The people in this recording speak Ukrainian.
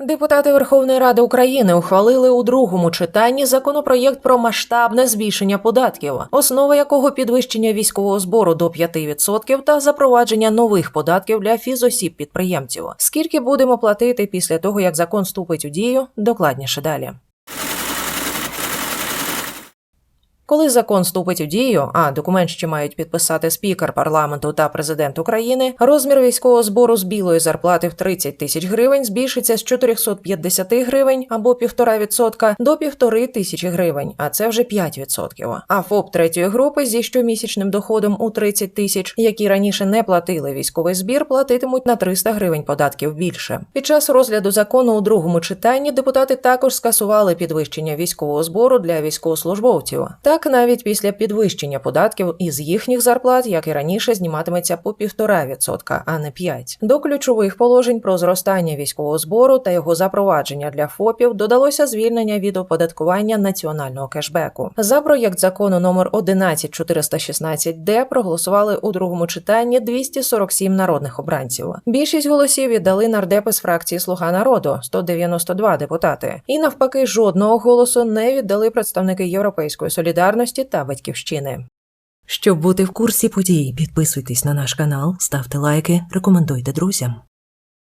Депутати Верховної Ради України ухвалили у другому читанні законопроєкт про масштабне збільшення податків, основа якого підвищення військового збору до 5% та запровадження нових податків для фізосіб підприємців. Скільки будемо платити після того, як закон вступить у дію, докладніше далі. Коли закон вступить у дію, а документ ще мають підписати спікер парламенту та президент України, розмір військового збору з білої зарплати в 30 тисяч гривень збільшиться з 450 гривень або 1,5% до 1,5 тисячі гривень, а це вже 5%. А ФОП третьої групи зі щомісячним доходом у 30 тисяч, які раніше не платили військовий збір, платитимуть на 300 гривень податків більше. Під час розгляду закону у другому читанні депутати також скасували підвищення військового збору для військовослужбовців. Так, навіть після підвищення податків із їхніх зарплат, як і раніше, зніматиметься по 1,5%, а не 5%. До ключових положень про зростання військового збору та його запровадження для ФОПів додалося звільнення від оподаткування національного кешбеку. За проєкт закону номер 11416-д проголосували у другому читанні 247 народних обранців. Більшість голосів віддали нардепи з фракції Слуга народу 192 депутати. І навпаки, жодного голосу не віддали представники Європейської солідарності та батьківщини. Щоб бути в курсі подій, підписуйтесь на наш канал, ставте лайки, рекомендуйте друзям.